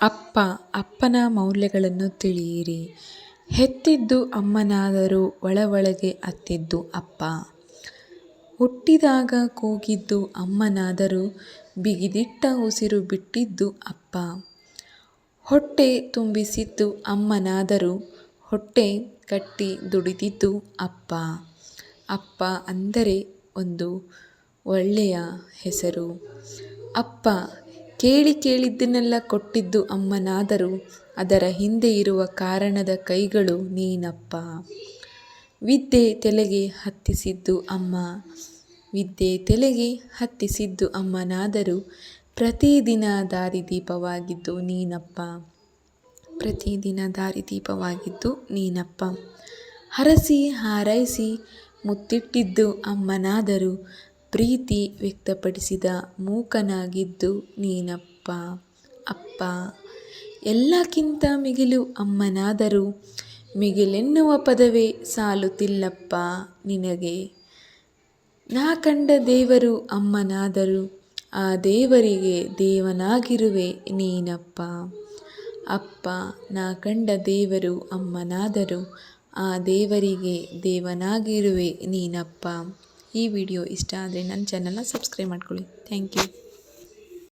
ಅಪ್ಪ, ಅಪ್ಪನ ಮೌಲ್ಯಗಳನ್ನು ತಿಳಿಯಿರಿ. ಹೆತ್ತಿದ್ದು ಅಮ್ಮನಾದರೂ ಒಳ ಒಳಗೆ ಅತ್ತಿದ್ದು ಅಪ್ಪ. ಹುಟ್ಟಿದಾಗ ಕೂಗಿದ್ದು ಅಮ್ಮನಾದರೂ ಬಿಗಿದಿಟ್ಟ ಉಸಿರು ಬಿಟ್ಟಿದ್ದು ಅಪ್ಪ. ಹೊಟ್ಟೆ ತುಂಬಿಸಿದ್ದು ಅಮ್ಮನಾದರೂ ಹೊಟ್ಟೆ ಕಟ್ಟಿ ದುಡಿದಿದ್ದು ಅಪ್ಪ. ಅಪ್ಪ ಅಂದರೆ ಒಂದು ಒಳ್ಳೆಯ ಹೆಸರು. ಅಪ್ಪ ಕೇಳಿ ಕೇಳಿದ್ದನ್ನೆಲ್ಲ ಕೊಟ್ಟಿದ್ದು ಅಮ್ಮನಾದರೂ ಅದರ ಹಿಂದೆ ಇರುವ ಕಾರಣದ ಕೈಗಳು ನೀನಪ್ಪ. ವಿದ್ಯೆ ತಲೆಗೆ ಹತ್ತಿಸಿದ್ದು ಅಮ್ಮ. ವಿದ್ಯೆ ತಲೆಗೆ ಹತ್ತಿಸಿದ್ದು ಅಮ್ಮನಾದರೂ ಪ್ರತಿದಿನ ದಾರಿದೀಪವಾಗಿದ್ದು ನೀನಪ್ಪ. ಪ್ರತಿದಿನ ದಾರಿದೀಪವಾಗಿದ್ದು ನೀನಪ್ಪ. ಹರಸಿ ಹಾರೈಸಿ ಮುತ್ತಿಟ್ಟಿದ್ದು ಅಮ್ಮನಾದರೂ ಪ್ರೀತಿ ವ್ಯಕ್ತಪಡಿಸಿದ ಮೂಕನಾಗಿದ್ದು ನೀನಪ್ಪ, ಅಪ್ಪ. ಎಲ್ಲಕ್ಕಿಂತ ಮಿಗಿಲು ಅಮ್ಮನಾದರೂ ಮಿಗಿಲೆನ್ನುವ ಪದವೇ ಸಾಲುತ್ತಿಲ್ಲಪ್ಪ ನಿನಗೆ. ನಾ ಕಂಡ ದೇವರು ಅಮ್ಮನಾದರೂ ಆ ದೇವರಿಗೆ ದೇವನಾಗಿರುವೆ ನೀನಪ್ಪ. ಅಪ್ಪ, ನಾ ಕಂಡ ದೇವರು ಅಮ್ಮನಾದರೂ ಆ ದೇವರಿಗೆ ದೇವನಾಗಿರುವೆ ನೀನಪ್ಪ. ಈ ವಿಡಿಯೋ ಇಷ್ಟ ಆದರೆ ನನ್ನ ಚಾನಲ್ನ ಸಬ್ಸ್ಕ್ರೈಬ್ ಮಾಡ್ಕೊಳ್ಳಿ. Thank you